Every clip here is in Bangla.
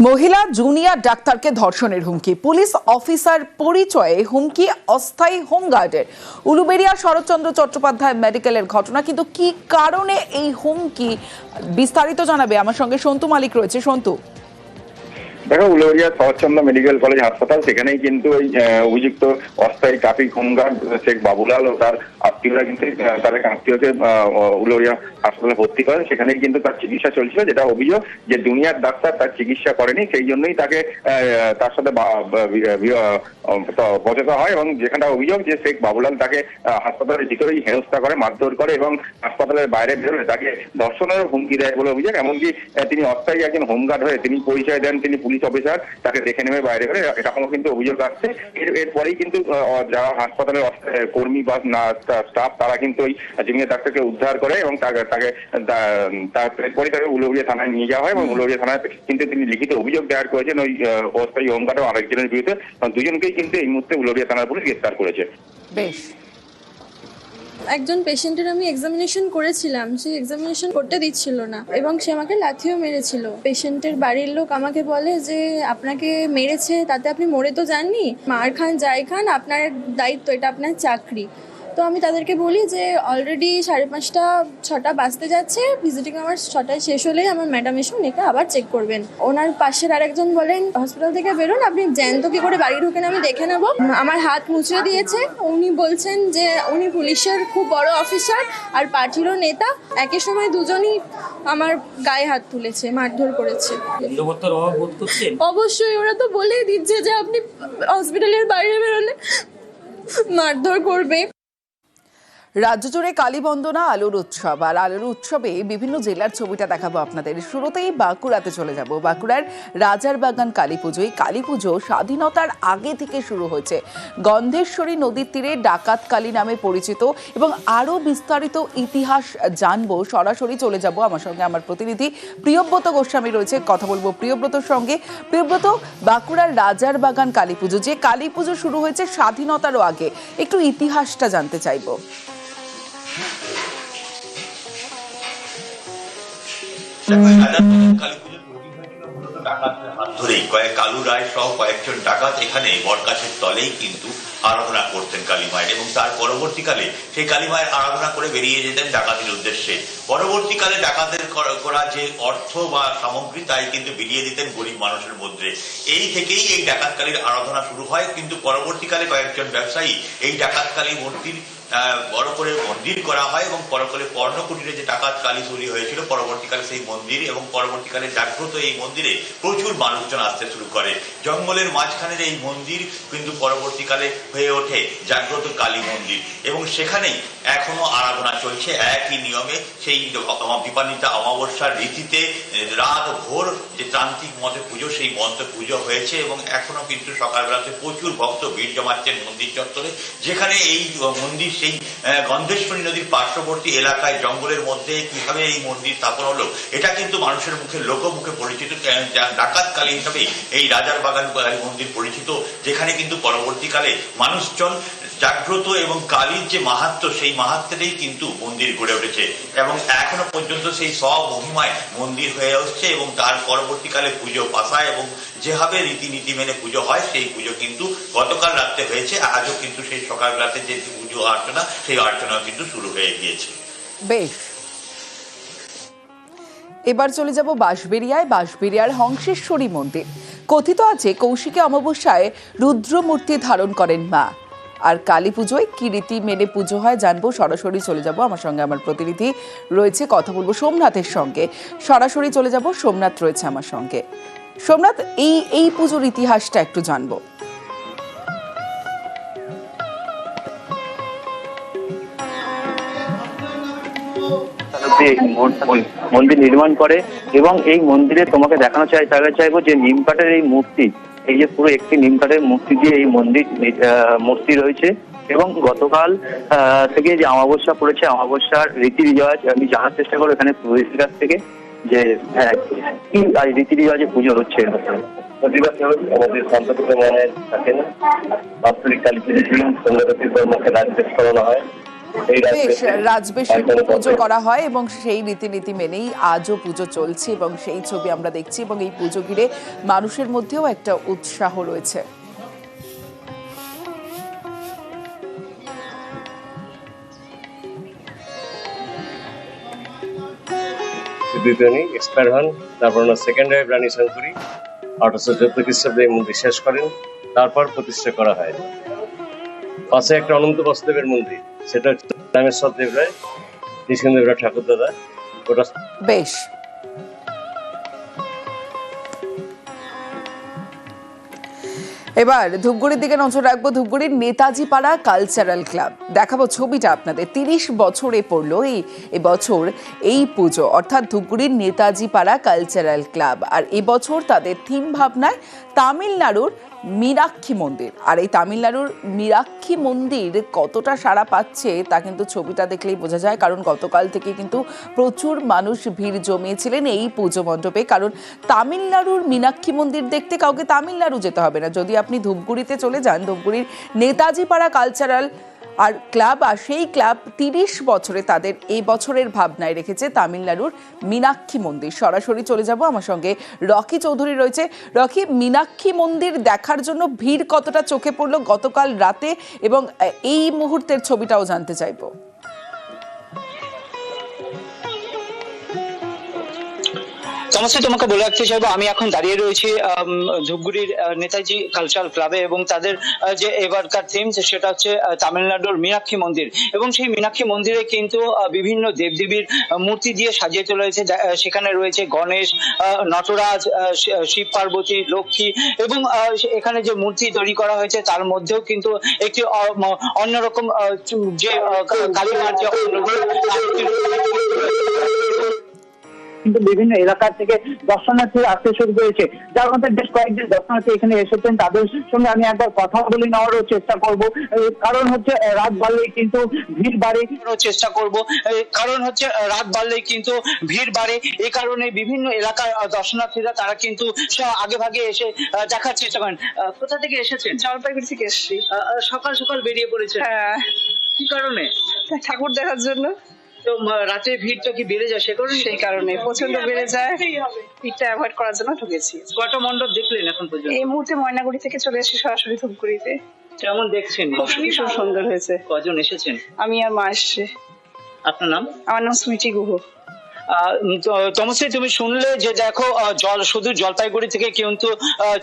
মহিলা জুনিয়র ডাক্তারকে ধর্ষণের হুমকি। পুলিশ অফিসার পরিচয়ে হুমকি, অস্থায়ী হোমগার্ডের। উলুবেড়িয়া শরৎচন্দ্র চট্টোপাধ্যায় মেডিকেলের ঘটনা, কিন্তু কি কারণে এই হুমকি? বিস্তারিত জানাবে আমার সঙ্গে সন্তু মালিক রয়েছে। সন্তু। দেখো উলুবেড়িয়া শরৎচন্দ্র মেডিকেল কলেজ হাসপাতাল সেখানেই কিন্তু ওই অভিযুক্ত অস্থায়ী traffic home guard Sheikh Babulal ও তার আত্মীয়রা কিন্তু এক আত্মীয়কে উলুবেড়িয়া হাসপাতালে ভর্তি করেন সেখানেই কিন্তু তার চিকিৎসা চলছিল যেটা অভিযোগ যে জুনিয়র ডাক্তার তার চিকিৎসা করেনি সেই জন্যই তাকে তার সাথে বা- বা- বি- বি- আহ, ত- বচসা হয় এবং যেখানটা অভিযোগ যে শেখ বাবুলাল তাকে হাসপাতালের ভিতরেই হেনস্থা করে মারধর করে এবং হাসপাতালের বাইরে বেরোলে তাকে ধর্ষণের হুমকি দেয় বলে অভিযোগ। এমনকি তিনি অস্থায়ী একজন হোমগার্ড হয়ে তিনি পরিচয় দেন তিনি পুলিশ অফিসার তাকে দেখে নেমে বাইরে করে। এরকমও কিন্তু অভিযোগ আসছে। এর এরপরেই কিন্তু যারা হাসপাতালের কর্মী বা স্টাফ তারা কিন্তু ওই জুনিয়র ডাক্তারকে উদ্ধার করে এবং তাকে তাকে তাকে উলুবেড়িয়া থানায় নিয়ে যাওয়া হয় এবং উলুবেড়িয়া থানায় কিন্তু তিনি লিখিত অভিযোগ দায়ের করেছেন। ওই অস্থায়ী হোমগার্ড ও আরেকজনের বিরুদ্ধে। দুজনকেই কিন্তু এই মুহূর্তে উলুবেড়িয়া থানার পুলিশ গ্রেফতার করেছে। বেশ। একজন পেশেন্টের আমি এক্সামিনেশন করেছিলাম, সে এক্সামিনেশন করতে দিচ্ছিল না এবং সে আমাকে লাথিও মেরেছিল। পেশেন্টের বাড়ির লোক আমাকে বলে যে, আপনাকে মেরেছে, তাতে আপনি মরে তো যাননি। মার খান, যাই খান, আপনার দায়িত্ব, এটা আপনার চাকরি। তো আমি তাদেরকে বলি যে অলরেডি সাড়ে পাঁচটা ছটা বাজতে যাচ্ছে। ভিজিটিং আমার ছটায় শেষ হলেই আমার ম্যাডাম এসে উনিকে আবার চেক করবেন। ওনার পাশের আরেকজন বলেন হসপিটাল থেকে বেরোন আপনি জ্যান্ত কি করে বাড়ি ঢুকেন আমি দেখে নেব? আমার হাত মুছে দিয়েছে। উনি বলছেন যে উনি পুলিশের খুব বড় অফিসার আর পার্টিরও নেতা। একই সময় দুজনই আমার গায়ে হাত তুলেছে মারধর করেছে। অবশ্যই ওরা তো বলেই দিচ্ছে যে আপনি হসপিটালের বাইরে বেরোলে মারধর করবে। রাজ্য জুড়ে কালীবন্দনা, আলোর উৎসব। আর আলোর উৎসবে বিভিন্ন জেলার ছবিটা দেখাবো আপনাদের। শুরুতেই বাঁকুড়াতে চলে যাব। বাঁকুড়ার রাজার বাগান কালী পুজোয়। কালী পুজো স্বাধীনতার আগে থেকে শুরু হয়েছে। গন্ধেশ্বরী নদীর তীরে ডাকাত কালী নামে পরিচিত এবং আরও বিস্তারিত ইতিহাস জানব। সরাসরি চলে যাব আমার সঙ্গে আমার প্রতিনিধি প্রিয়ব্রত গোস্বামী রয়েছে। কথা বলব প্রিয়ব্রতর সঙ্গে। প্রিয়ব্রত, বাঁকুড়ার রাজার বাগান কালী পুজো, যে কালী পুজো শুরু হয়েছে স্বাধীনতারও আগে। একটু ইতিহাসটা জানতে চাইব। কয়েকজন ডাকাত এখানে বটগাছের তলেই কিন্তু আরাধনা করতেন কালী মায়ের এবং তার পরবর্তীকালে সেই কালী মায়ের আরাধনা করে বেরিয়ে যেতেন ডাকাতির উদ্দেশ্যে। পরবর্তীকালে ডাকাতের করা- যে অর্থ বা সামগ্রী তাই কিন্তু বিলিয়ে দিতেন গরিব মানুষের মধ্যে। এই থেকেই এই ডাকাত কালীর আরাধনা শুরু হয়, কিন্তু পরবর্তীকালে কয়েকজন ব্যবসায়ী এই ডাকাত কালী মূর্তির বড় করে মন্দির করা হয় এবং পরকালে পর্ণকুটিরে যে ডাকাত কালী চুরি হয়েছিল, পরবর্তীকালে সেই মন্দির এবং পরবর্তীকালে জাগ্রত এই মন্দিরে প্রচুর মানুষজন আসতে শুরু করে। জঙ্গলের মাঝখানের এই মন্দির কিন্তু পরবর্তীকালে হয়ে ওঠে জাগ্রত কালী মন্দির এবং সেখানেই এখনও আরাধনা চলছে। একই নিয়মে সেই বিপান্বিতা অমাবস্যার রীতিতে রাত ভোর যে তান্ত্রিক মতে পুজো, সেই মন্ত্র পুজো হয়েছে এবং এখনও কিন্তু সকালবেলাতে প্রচুর ভক্ত ভিড় জমাচ্ছেন মন্দির চত্বরে, যেখানে এই মন্দির সেই গন্ধেশ্বরী নদীর পার্শ্ববর্তী এলাকায় জঙ্গলের মধ্যে কীভাবে এই মন্দির স্থাপন হলো এটা কিন্তু মানুষের মুখে লোকমুখে পরিচিত আহ, যা- ডাকাত কালী হিসাবে এই রাজার বাগান মন্দির পরিচিত যেখানে কিন্তু পরবর্তীকালে মানুষজন জাগ্রত এবং কালীর যে মাহাত্ম সেই মাহাত্মেতেই কিন্তু মন্দির গড়ে উঠেছে। এবং এখনও পর্যন্ত সেই সব মহিমায় মন্দির হয়ে আসছে এবং তার পরবর্তীকালে পুজো পাশায় এবং যেভাবে রীতিনীতি মেনে পুজো হয়, সেই পুজো কিন্তু গতকাল রাত্রে হয়েছে, আজও কিন্তু সেই সকালবেলাতে যে পুজো অর্চনা, সেই অর্চনা কিন্তু শুরু হয়ে গিয়েছে। বেশ। এবার চলে যাব বাঁশবেরিয়ায় বাঁশবেরিয়ার হংসেশ্বরী মন্দির। কথিত আছে, কৌশিকে অমাবস্যায় রুদ্রমূর্তি ধারণ করেন মা। আর কালী পুজোয় কি রীতি মেনে পুজো হয় জানব, সরাসরি চলে যাব। আমার সঙ্গে আমার প্রতিনিধি রয়েছে, কথা বলব সোমনাথের সঙ্গে। সরাসরি চলে যাব, সোমনাথ রয়েছে আমার সঙ্গে। সোমনাথ, এই এই পুজোর ইতিহাসটা একটু জানব। মন্দির নির্মাণ করে এবং এই মন্দিরে তোমাকে দেখানো চাই তাহলে চাইব যে নিম কাঠের এই মূর্তি, এই যে পুরো একটি নিম কাঠের মূর্তি দিয়ে এই মন্দির মূর্তি রয়েছে এবং গতকাল থেকে যে অমাবস্যা পড়েছে, অমাবস্যার রীতি রিওয়াজ আমি জানার চেষ্টা করব এখানে পুরোহিতের কাছ থেকে। যে হ্যাঁ কি রীতি রিওয়াজে পুজো হচ্ছে আমাদের মনে থাকেন বাস্তবিক কালী পুজোর দিন সন্ধ্যারতির পর মুখে রাজবেশ করানো হয়। বেশ রাজবেশে পুজো করা হয় এবং সেই রীতিনীতি মেনেই আজও পুজো চলছে এবং সেই ছবি আমরা দেখছি এবং এই পুজো ঘিরে মানুষের মধ্যেও একটা উৎসাহ রয়েছে। বিপিনী এক্সপায়ার হন। তারপর ওনার সেকেন্ড ওয়াইফ রানী শঙ্করী আঠারোশো চোদ্দ খ্রিস্টাব্দে এই মন্দির শেষ করেন। তারপর প্রতিষ্ঠা করা হয়। পাশে একটা অনন্ত বাসুদেবের মন্দির। সেটা হচ্ছে রামেশ্বর দেব রায় নিষ্কেন্দ্র রায় ঠাকুর দাদা ওটা বেশ। এবার ধূপগুড়ির দিকে নজর রাখব ধূপগুড়ির নেতাজি পাড়া কালচারাল ক্লাব। দেখাবো ছবিটা আপনাদের। তিরিশ বছরে পড়ল এই এবছর এই পুজো, অর্থাৎ ধূপগুড়ির নেতাজি পাড়া কালচারাল ক্লাব। আর এবছর তাদের থিম ভাবনায় তামিলনাড়ুর মীনাক্ষী মন্দির। আর এই তামিলনাড়ুর মীরাক্ষী মন্দির কতটা সাড়া পাচ্ছে তা কিন্তু ছবিটা দেখলেই বোঝা যায়। কারণ গতকাল থেকে কিন্তু প্রচুর মানুষ ভিড় জমিয়েছিলেন এই পুজো মণ্ডপে। কারণ তামিলনাড়ুর মীনাক্ষী মন্দির দেখতে কাউকে তামিলনাড়ু যেতে হবে না। যদি আপনি ধূপগুড়িতে চলে যান, ধূপগুড়ির নেতাজি পাড়া কালচারাল আর ক্লাব, আর সেই ক্লাব তিরিশ বছরে তাদের এই বছরের ভাবনায় রেখেছে তামিলনাড়ুর মীনাক্ষী মন্দির। সরাসরি চলে যাব আমার সঙ্গে রকি চৌধুরী রয়েছে। রকি, মীনাক্ষী মন্দির দেখার জন্য ভিড় কতটা চোখে পড়ল গতকাল রাতে? এবং এই মুহূর্তের ছবিটাও জানতে চাইব। সমস্ত তোমাকে বলে রাখতে চাইব, আমি এখন দাঁড়িয়ে রয়েছি ধূপগুড়ির নেতাজি কালচারাল ক্লাবে এবং তাদের যে এবারকার থিম সেটা হচ্ছে তামিলনাড়ুর মীনাক্ষী মন্দির। এবং সেই মীনাক্ষী মন্দিরে কিন্তু বিভিন্ন দেবদেবীর মূর্তি দিয়ে সাজিয়ে তোলা হয়েছে সেখানে রয়েছে গণেশ নটরাজ শিব পার্বতী, লক্ষ্মী এবং এখানে যে মূর্তি তৈরি করা হয়েছে, তার মধ্যেও কিন্তু একটি অন্যরকম যে কালীমার যে কিন্তু বিভিন্ন এলাকা থেকে দর্শনার্থী আসতে শুরু করেছে। যার মধ্যে বেশ কয়েকজন দর্শনার্থী এখানে এসেছেন। তাদের সঙ্গে আমি একবার কথা বলে নেওয়ারও চেষ্টা করব। কারণ হচ্ছে রাত বাড়লেই কিন্তু ভিড় বাড়ে। চেষ্টা করব। এই কারণ হচ্ছে রাত বাড়লেই কিন্তু ভিড় বাড়ে। এই কারণে বিভিন্ন এলাকার দর্শনার্থীরা তারা কিন্তু আগে ভাগে এসে আহ, দেখার চেষ্টা করেন। আহ, কোথা থেকে এসেছেন? জলপাইগুড়ি থেকে এসছি। সকাল সকাল বেরিয়ে পড়েছে হ্যাঁ। কি কারণে? ঠাকুর দেখার জন্য। তো রাতে ভিড়টা কি বেড়ে যায় সে কারণে? সেই কারণে প্রচণ্ড বেড়ে যায়। ভিড়টা অ্যাভয়েড করার জন্য ঢুকেছি। কটা মণ্ডপ দেখলেন এখন পর্যন্ত? এই মুহূর্তে ময়নাগুড়ি থেকে চলে এসেছি সরাসরি ধূপগুড়িতে। কেমন দেখছেন? খুব সুন্দর হয়েছে। কজন এসেছেন? আমি আর মা এসছে। আপনার নাম? আমার নাম সুইটি গুহ। তমশ্রী তুমি শুনলে যে দেখো জল শুধু জলপাইগুড়ি থেকে কিন্তু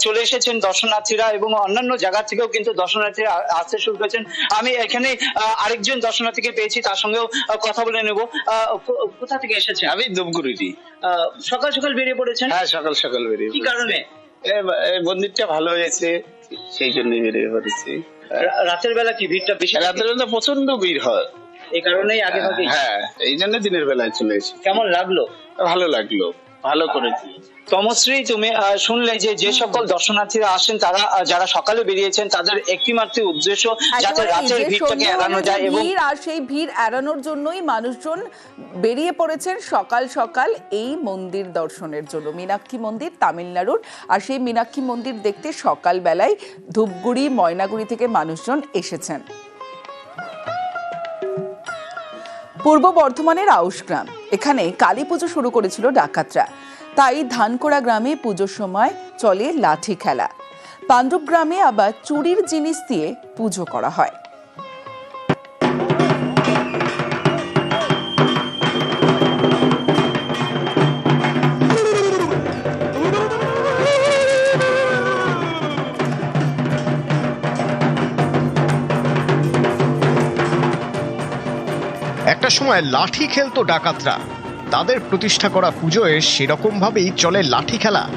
চলে এসেছেন দর্শনার্থীরা এবং অন্যান্য জায়গা থেকেও কিন্তু দর্শনার্থীরা আসতে শুরু করেছেন। আমি এখানে আরেকজন দর্শনার্থীকে পেয়েছি তার সঙ্গেও কথা বলে নেব। কোথা থেকে এসেছে? আমি ধূপগুড়িটি সকাল সকাল বেরিয়ে পড়েছেন? হ্যাঁ সকাল সকাল বেরিয়ে কি কারণে? মন্দিরটা ভালো হয়েছে সেই জন্য বেরিয়ে পড়েছি। রাতের বেলা কি ভিড়টা বেশি? রাতের বেলা প্রচণ্ড ভিড় হয়। এই কারণেই আগে ভাগে হ্যাঁ এই জন্য দিনের বেলায় চলে এসেছি। কেমন লাগল? ভালো লাগল ভালো করেছি। তমশ্রী তুমি শুনলে যে যে সকল দর্শনার্থীরা আসেন তারা যারা সকালে বেরিয়েছেন তাদের একটি মাত্র উদ্দেশ্য যাতে রাতের ভিড়টাকে এড়ানো যায় এবং ভিড় আর সেই ভিড় এড়ানোর জন্যই মানুষজন বেরিয়ে পড়েছেন সকাল সকাল এই মন্দির দর্শনের জন্য। মীনাক্ষী মন্দির তামিলনাড়ুর। আর সেই মীনাক্ষী মন্দির দেখতে সকাল বেলায় ধূপগুড়ি ময়নাগুড়ি থেকে মানুষজন এসেছেন। পূর্ব বর্ধমানের আউশ গ্রাম। এখানে কালী পুজো শুরু করেছিল ডাকাতরা। তাই ধানকোড়া গ্রামে পুজোর সময় চলে লাঠি খেলা। পাণ্ডব গ্রামে আবার চুরির জিনিস দিয়ে পুজো করা হয়। সময় লাঠি খেলতো ডাকাতরা। তাদের প্রতিষ্ঠা করা পুজোয় সেরকম ভাবেই চলে লাঠি খেলা।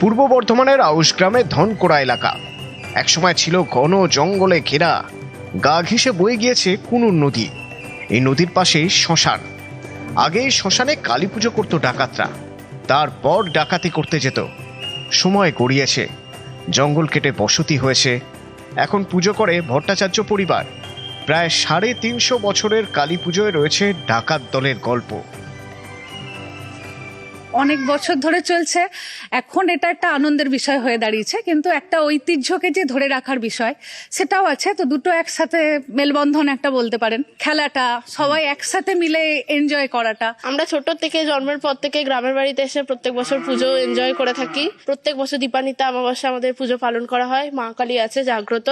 পূর্ব বর্ধমানের আউশ গ্রামে ধনকোড়া এলাকা। একসময় ছিল ঘন জঙ্গলে ঘেরা। গা ঘেঁষে বয়ে গিয়েছে কুনুর নদী। এই নদীর পাশেই শ্মশান। আগে শ্মশানে কালী পুজো করতো ডাকাতরা। তারপর ডাকাতি করতে যেত। সময় গড়িয়েছে। জঙ্গল কেটে বসতি হয়েছে। এখন পুজো করে ভট্টাচার্য পরিবার। প্রায় সাড়ে তিনশো বছরের কালী পুজোয় রয়েছে ডাকাত দলের গল্প। অনেক বছর ধরে চলছে। এখন এটা একটা আনন্দের বিষয় হয়ে দাঁড়িয়েছে, কিন্তু একটা ঐতিহ্যকে যে ধরে রাখার বিষয়, সেটাও আছে। তো দুটো একসাথে মেলবন্ধন একটা বলতে পারেন। খেলাটা, সবাই একসাথে মিলে এনজয় করাটা। আমরা ছোট থেকে, জন্মের পর থেকে গ্রামের বাড়িতে এসে প্রত্যেক বছর পুজো এনজয় করে থাকি। প্রত্যেক বছর দীপান্বিতা, অমাবস্যা আমাদের পুজো পালন করা হয়। মা কালী আছে, জাগ্রত।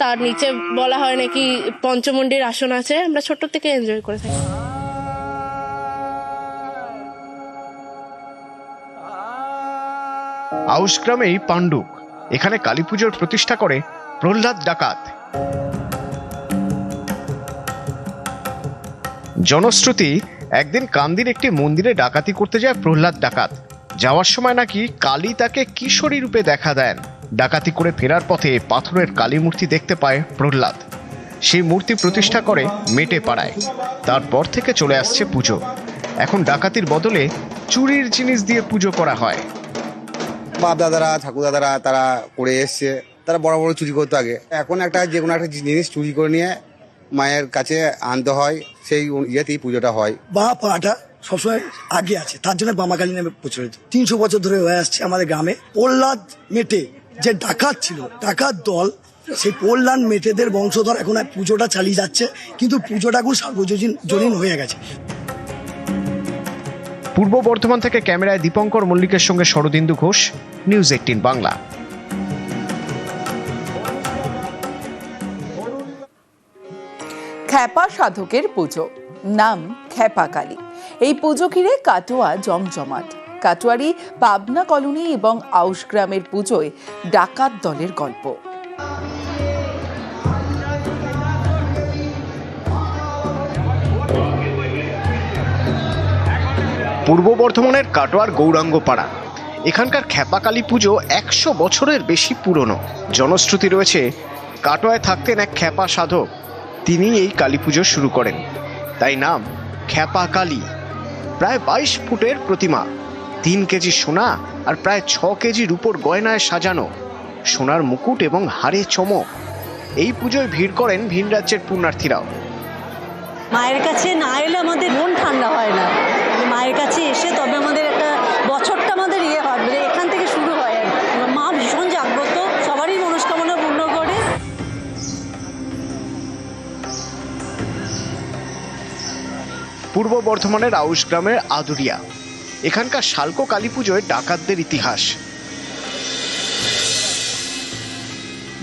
তার নিচে বলা হয় নাকি পঞ্চমন্ডির আসন আছে। আমরা ছোট থেকে এনজয় করে থাকি। আউশ গ্রামেই পাণ্ডুক এখানে কালী পুজোর প্রতিষ্ঠা করে প্রহ্লাদ ডাকাত। জনশ্রুতি, একদিন কান্দির একটি মন্দিরে ডাকাতি করতে যায় প্রহ্লাদ ডাকাত। যাওয়ার সময় নাকি কালী তাকে কিশোরী রূপে দেখা দেন। ডাকাতি করে ফেরার পথে পাথরের কালী মূর্তি দেখতে পায় প্রহ্লাদ। সেই মূর্তি প্রতিষ্ঠা করে মেটে পাড়ায়। তারপর থেকে চলে আসছে পুজো। এখন ডাকাতির বদলে চুরির জিনিস দিয়ে পুজো করা হয়। বাপ দাদারা ঠাকুর দাদারা তারা করে এসছে। তারা বড় বড় চুরি করতো আগে। এখন একটা যে কোনো একটা জিনিস চুরি করে নিয়ে মায়ের কাছে আনতে হয় সেই ইয়েতেই পুজোটা হয়। বা পাটা সবসময় আগে আছে তার জন্য বামাকালী নামে প্রচলিত। তিনশো বছর ধরে হয়ে আসছে আমাদের গ্রামে। প্রহ্লাদ মেটে যে ডাকাত ছিল ডাকাত দল সেই প্রহ্লাদ মেটেদের বংশধর এখন আর পুজোটা চালিয়ে যাচ্ছে কিন্তু পুজোটা এখন সার্বজনীন জনীন হয়ে গেছে। পূর্ব বর্ধমান থেকে ক্যামেরায় দীপঙ্কর মল্লিকের সঙ্গে Sharadindu Ghosh. News eighteen Bangla. খ্যাপা সাধকের পুজো নাম খ্যাপা কালী। এই পুজো ঘিরে কাটোয়া জমজমাট। কাটোয়ারি পাবনা কলোনি এবং আউশ গ্রামের পুজোয় ডাকাত দলের গল্প। পূর্ব বর্ধমানের কাটোয়ার গৌরাঙ্গ পাড়া এখানকার খ্যাপাকালী পুজো একশো বছরের বেশি পুরনো। জনশ্রুতি রয়েছে, কাটোয়ায় থাকতেন এক খ্যাপা সাধক। তিনি এই কালী পুজো শুরু করেন। তাই নাম খ্যাপা কালী প্রায় বাইশ ফুটের প্রতিমা, তিন কেজি সোনা আর প্রায় ছ কেজির উপর গয়নায় সাজানো। সোনার মুকুট এবং হাড়ে চমক। এই পুজোয় ভিড় করেন ভিন রাজ্যের পুণ্যার্থীরাও। মায়ের কাছে না এলে আমাদের মন ঠান্ডা হয় না। মায়ের কাছে এসে তবে আমাদের একটা বছরটা পূর্ব বর্ধমানের আউশ গ্রামের আদুরিয়া। এখানকার শালকো কালী পুজোয় ডাকাতদের ইতিহাস।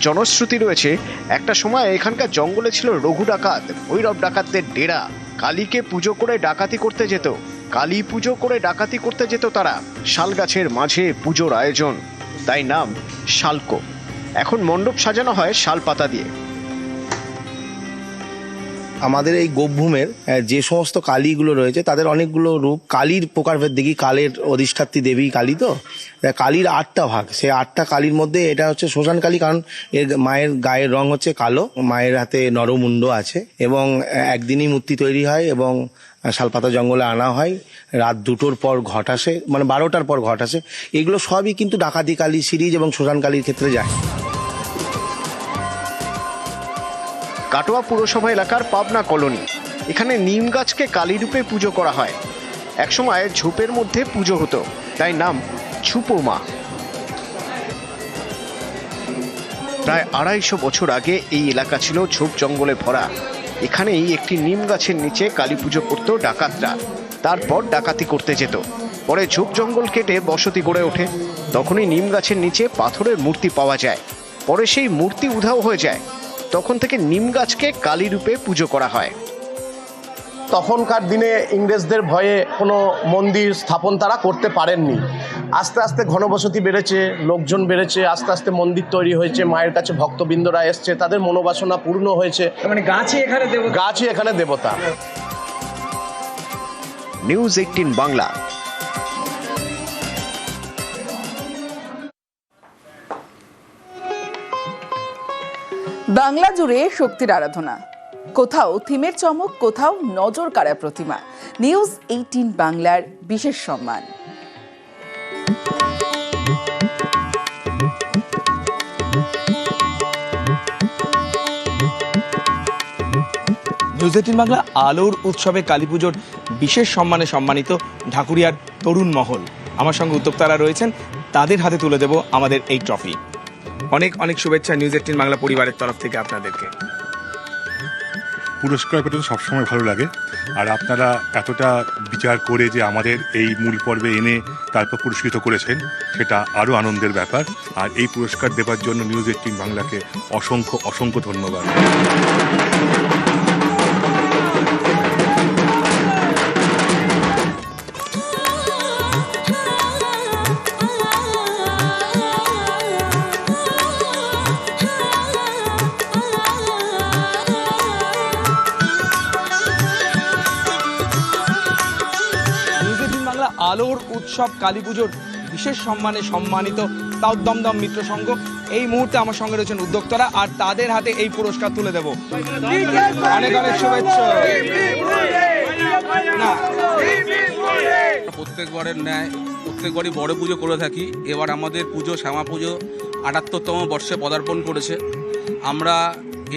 জনশ্রুতি রয়েছে, একটা সময় এখানকার জঙ্গলে ছিল রঘু ডাকাত, ভৈরব ডাকাতদের ডেরা। কালীকে পুজো করে ডাকাতি করতে যেত। কালী পুজো করে ডাকাতি করতে যেত তারা। শাল গাছের মাঝে পুজোর আয়োজন। তাই নাম শালকো। এখন মণ্ডপ সাজানো হয় শাল পাতা দিয়ে। আমাদের এই গোপভূমের আহ, যে সমস্ত কালীগুলো রয়েছে তাদের অনেকগুলো রূপ কালীর প্রকারভেদ দেখি কালের অধিষ্ঠাত্রী দেবী কালী তো? কালীর আটটা ভাগ সেই আটটা কালীর মধ্যে এটা হচ্ছে শ্মশান কালী কারণ এর মায়ের গায়ের রং হচ্ছে কালো মায়ের হাতে নরমুণ্ড আছে এবং একদিনই মূর্তি তৈরি হয় এবং শালপাতা জঙ্গলে আনা হয় রাত দুটোর পর ঘট আসে মানে বারোটার পর ঘট আসে এগুলো সবই কিন্তু ডাকাতি কালী সিরিজ এবং শ্মশান কালীর ক্ষেত্রে যায়। কাটোয়া পুরসভা এলাকার পাবনা কলোনি। এখানে নিম গাছকে কালী রূপে পুজো করা হয়। একসময় ঝোপের মধ্যে পুজো হতো। তাই নাম ছুপো মা প্রায় আড়াইশো বছর আগে এই এলাকা ছিল ঝোপ জঙ্গলে ভরা। এখানেই একটি নিম গাছের নিচে কালী পুজো করতো ডাকাতরা। তারপর ডাকাতি করতে যেত। পরে ঝোপ জঙ্গল কেটে বসতি গড়ে ওঠে। তখনই নিম গাছের নিচে পাথরের মূর্তি পাওয়া যায়। পরে সেই মূর্তি উধাও হয়ে যায়। তখন থেকে নিম গাছকে কালী রূপে পুজো করা হয়। তখনকার দিনে ইংরেজদের ভয়ে কোনো মন্দির স্থাপন তারা করতে পারেননি। আস্তে আস্তে ঘনবসতি বেড়েছে লোকজন বেড়েছে আস্তে আস্তে মন্দির তৈরি হয়েছে মায়ের কাছে ভক্তবৃন্দরা এসছে তাদের মনোবাসনা পূর্ণ হয়েছে। মানে গাছই এখানে দেবতা। গাছই এখানে দেবতা। News eighteen Bangla. বাংলা জুড়ে শক্তির আরাধনা। কোথাও থিমের চমক, কোথাও নজর কাড়া প্রতিমা। নিউজ এইটিন বাংলার বিশেষ সম্মান। নিউজ এইটিন বাংলা আলোর উৎসবে কালী পুজোর বিশেষ সম্মানে সম্মানিত ঢাকুরিয়ার তরুণ মহল। আমার সঙ্গে উদ্যোক্তারা রয়েছেন, তাদের হাতে তুলে দেব আমাদের এই ট্রফি। অনেক অনেক শুভেচ্ছা নিউজ এইটিন বাংলা পরিবারের তরফ থেকে আপনাদেরকে। পুরস্কার পেতে তো সবসময় ভালো লাগে। আর আপনারা এতটা বিচার করে যে আমাদের এই মূল পর্বে এনে তারপর পুরস্কৃত করেছেন, সেটা আরও আনন্দের ব্যাপার। আর এই পুরস্কার দেবার জন্য নিউজ এইটিন বাংলাকে অসংখ্য অসংখ্য ধন্যবাদ। উৎসব, কালী পুজোর বিশেষ সম্মানে সম্মানিত তাও দমদম মিত্র সংঘ। এই মুহূর্তে আমার সঙ্গে রয়েছেন উদ্যোক্তারা আর তাদের হাতে এই পুরস্কার তুলে দেব। অনেক অনেক শুভেচ্ছা। না। প্রত্যেকবারের ন্যায় প্রত্যেকবারই বড় পুজো করে থাকি। এবার আমাদের পুজো, শ্যামা পুজো আটাত্তরতম বর্ষে পদার্পণ করেছে। আমরা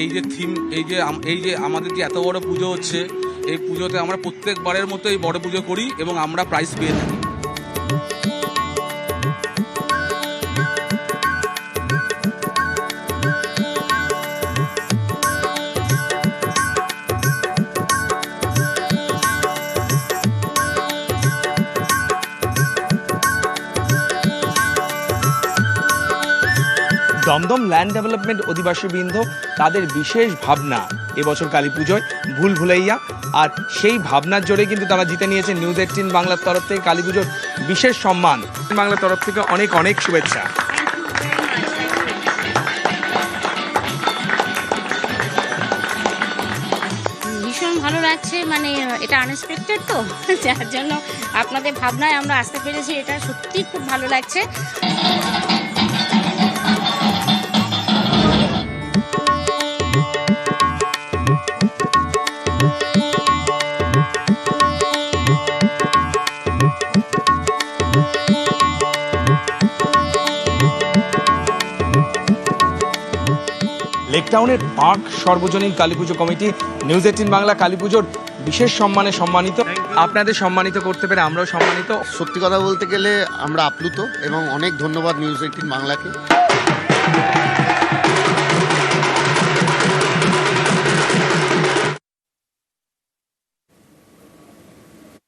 এই যে থিম, এই যে এই যে আমাদের যে এত বড় পুজো হচ্ছে, এই পুজোতে আমরা প্রত্যেকবারের মতো এই বড় পুজো করি এবং আমরা প্রাইজ পেয়ে থাকি। দমদম ল্যান্ড ডেভেলপমেন্ট অধিবাসী বৃন্দ তাদের বিশেষ ভাবনা। এবছর কালী পুজোয় ভুল ভুলাইয়া, আর সেই ভাবনার জোরে কিন্তু তারা জিতে নিয়েছে নিউজ এইটিন বাংলার তরফ থেকে কালী পুজোর বিশেষ সম্মান। বাংলার তরফ থেকে অনেক অনেক শুভেচ্ছা। ভীষণ ভালো লাগছে মানে এটা আনএক্সপেক্টেড তো, যার জন্য আপনাদের ভাবনায় আমরা আসতে পেরেছি, এটা সত্যি খুব ভালো লাগছে। লেক টাউনের পার্ক সর্বজনীন Kali Puja committee news eighteen Bangla কালীপুজোর বিশেষ সম্মানে সম্মানিত। আপনাদের সম্মানিত করতে পেরে আমরাও সম্মানিত। সত্যি কথা বলতে গেলে আমরা আপ্লুত এবং অনেক ধন্যবাদ নিউজ এইটিন বাংলাকে।